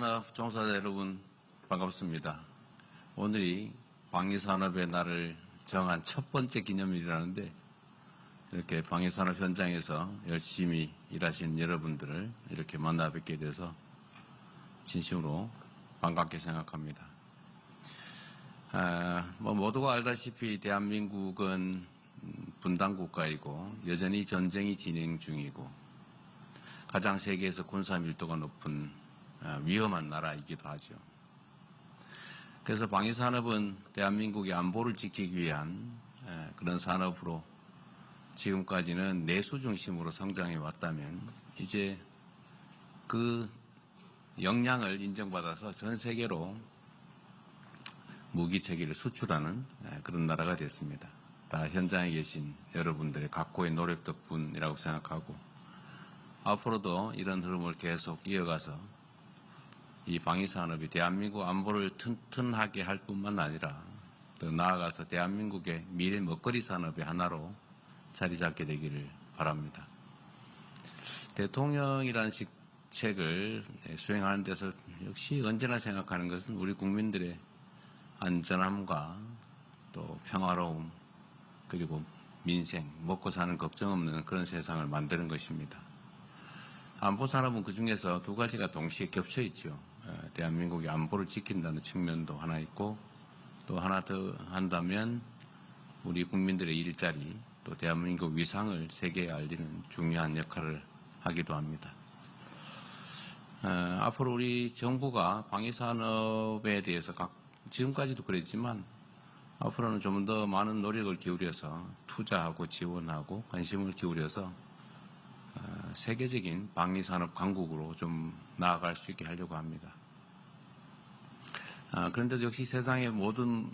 산업 종사자 여러분 반갑습니다. 오늘이 방위산업의 날을 정한 첫 번째 기념일이라는데 이렇게 방위산업 현장에서 열심히 일하시는 여러분들을 이렇게 만나 뵙게 돼서 진심으로 반갑게 생각합니다. 아, 뭐 모두가 알다시피 대한민국은 음, 분단 국가이고 여전히 전쟁이 진행 중이고 가장 세계에서 군사 밀도가 높은 아, 위험한 나라이기도 하죠. 그래서 방위산업은 대한민국의 안보를 지키기 위한 에, 그런 산업으로 지금까지는 내수 중심으로 성장해 왔다면 이제 그 역량을 인정받아서 전 세계로 무기 체계를 수출하는 에, 그런 나라가 됐습니다. 다 현장에 계신 여러분들의 각고의 노력 덕분이라고 생각하고 앞으로도 이런 흐름을 계속 이어가서 이 방위산업이 대한민국 안보를 튼튼하게 할 뿐만 아니라 더 나아가서 대한민국의 미래 먹거리 산업의 하나로 자리 잡게 되기를 바랍니다. 대통령이라는 직책을 수행하는 데서 역시 언제나 생각하는 것은 우리 국민들의 안전함과 또 평화로움 그리고 민생, 먹고 사는 걱정 없는 그런 세상을 만드는 것입니다. 안보 산업은 그 중에서 두 가지가 동시에 겹쳐 있죠. 에, 대한민국의 안보를 지킨다는 측면도 하나 있고 또 하나 더 한다면 우리 국민들의 일자리 또 대한민국 위상을 세계에 알리는 중요한 역할을 하기도 합니다. 에, 앞으로 우리 정부가 방위산업에 대해서 각, 지금까지도 그랬지만 앞으로는 좀 더 많은 노력을 기울여서 투자하고 지원하고 관심을 기울여서 어, 세계적인 방위산업 강국으로 좀 나아갈 수 있게 하려고 합니다. 아, 그런데도 역시 세상의 모든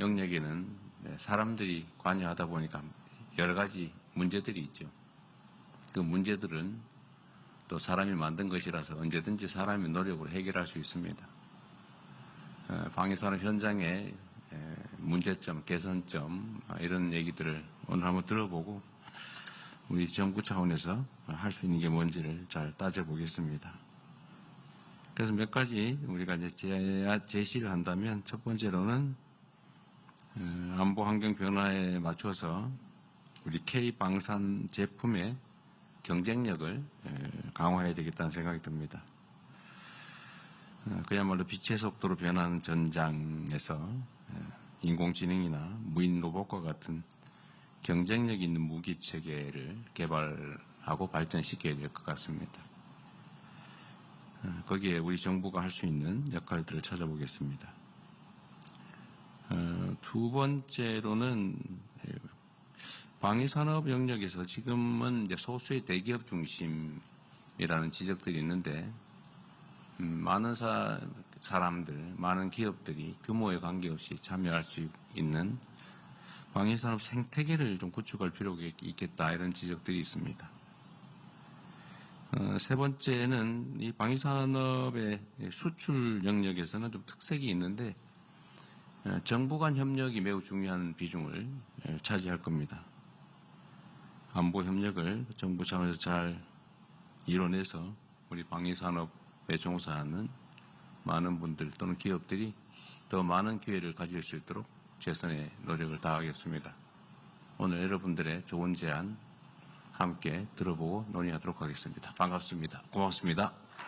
영역에는 네, 사람들이 관여하다 보니까 여러 가지 문제들이 있죠. 그 문제들은 또 사람이 만든 것이라서 언제든지 사람의 노력으로 해결할 수 있습니다. 어, 방위산업 현장의 에, 문제점, 개선점 아, 이런 얘기들을 오늘 한번 들어보고 우리 정부 차원에서 할 수 있는 게 뭔지를 잘 따져보겠습니다. 그래서 몇 가지 우리가 이제 제- 제시를 한다면 첫 번째로는 어, 안보 환경 변화에 맞춰서 우리 K 방산 제품의 경쟁력을 에, 강화해야 되겠다는 생각이 듭니다. 어, 그야말로 빛의 속도로 변하는 전장에서 에, 인공지능이나 무인 로봇과 같은 경쟁력 있는 무기 체계를 개발하고 발전시켜야 될 것 같습니다. 어, 거기에 우리 정부가 할 수 있는 역할들을 찾아보겠습니다. 어, 두 번째로는 예, 방위산업 영역에서 지금은 소수의 대기업 중심이라는 지적들이 있는데 음, 많은 사, 사람들, 많은 기업들이 규모에 관계없이 참여할 수 있는 방위산업 생태계를 좀 구축할 필요가 있겠다 이런 지적들이 있습니다. 어, 세 번째는 이 방위산업의 수출 영역에서는 좀 특색이 있는데 어, 정부 간 협력이 매우 중요한 비중을 에, 차지할 겁니다. 안보 협력을 정부 차원에서 잘 이뤄내서 우리 방위산업에 종사하는 많은 분들 또는 기업들이 더 많은 기회를 가질 수 있도록 최선의 노력을 다하겠습니다. 오늘 여러분들의 좋은 제안 함께 들어보고 논의하도록 하겠습니다. 반갑습니다. 고맙습니다.